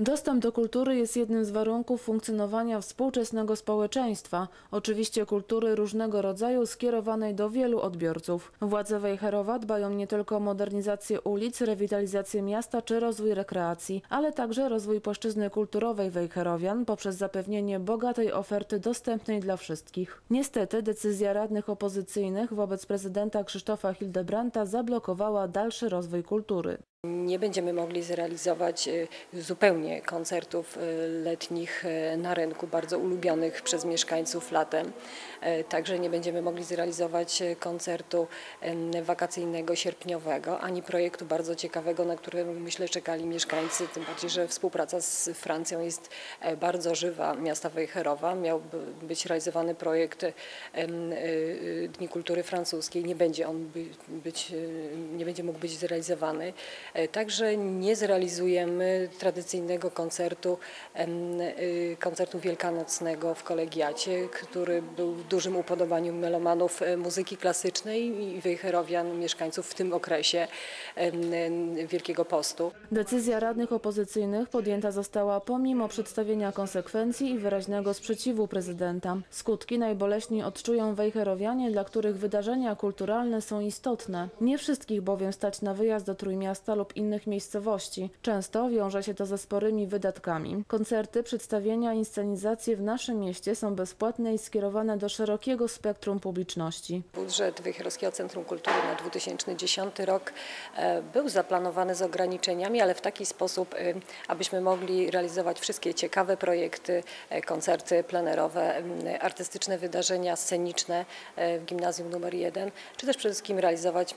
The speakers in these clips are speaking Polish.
Dostęp do kultury jest jednym z warunków funkcjonowania współczesnego społeczeństwa, oczywiście kultury różnego rodzaju skierowanej do wielu odbiorców. Władze Wejherowa dbają nie tylko o modernizację ulic, rewitalizację miasta czy rozwój rekreacji, ale także rozwój płaszczyzny kulturowej Wejherowian poprzez zapewnienie bogatej oferty dostępnej dla wszystkich. Niestety decyzja radnych opozycyjnych wobec prezydenta Krzysztofa Hildebrandta zablokowała dalszy rozwój kultury. Nie będziemy mogli zrealizować e, zupełnie koncertów e, letnich e, na rynku, bardzo ulubionych przez mieszkańców latem. Także nie będziemy mogli zrealizować koncertu wakacyjnego, sierpniowego, ani projektu bardzo ciekawego, na który myślę czekali mieszkańcy, tym bardziej, że współpraca z Francją jest bardzo żywa miasta Wejherowa. Miał być realizowany projekt Dni Kultury Francuskiej. Nie będzie on być, nie będzie mógł być zrealizowany. E, także nie zrealizujemy tradycyjnego koncertu, y, koncertu wielkanocnego w kolegiacie, który był w dużym upodobaniu melomanów e, muzyki klasycznej i wejherowian, mieszkańców w tym okresie Wielkiego Postu. Decyzja radnych opozycyjnych podjęta została pomimo przedstawienia konsekwencji i wyraźnego sprzeciwu prezydenta. Skutki najboleśniej odczują wejherowianie, dla których wydarzenia kulturalne są istotne. Nie wszystkich bowiem stać na wyjazd do Trójmiasta lub innych miejscowości. Często wiąże się to ze sporymi wydatkami. Koncerty, przedstawienia, inscenizacje w naszym mieście są bezpłatne i skierowane do szerokiego spektrum publiczności. Budżet Wejherowskiego Centrum Kultury na 2010 rok e, był zaplanowany z ograniczeniami, ale w taki sposób, e, abyśmy mogli realizować wszystkie ciekawe projekty, e, koncerty plenerowe, artystyczne wydarzenia sceniczne w gimnazjum numer 1, czy też przede wszystkim realizować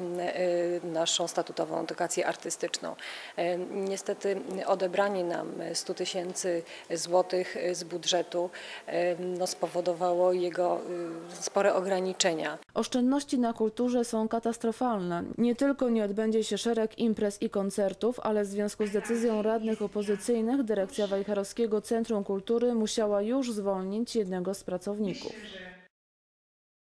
naszą statutową edukację artystyczną artystyczną. E, niestety odebranie nam 100 tysięcy złotych z budżetu e, no, spowodowało jego e, spore ograniczenia. Oszczędności na kulturze są katastrofalne. Nie tylko nie odbędzie się szereg imprez i koncertów, ale w związku z decyzją radnych opozycyjnych dyrekcja Wejherowskiego Centrum Kultury musiała już zwolnić jednego z pracowników.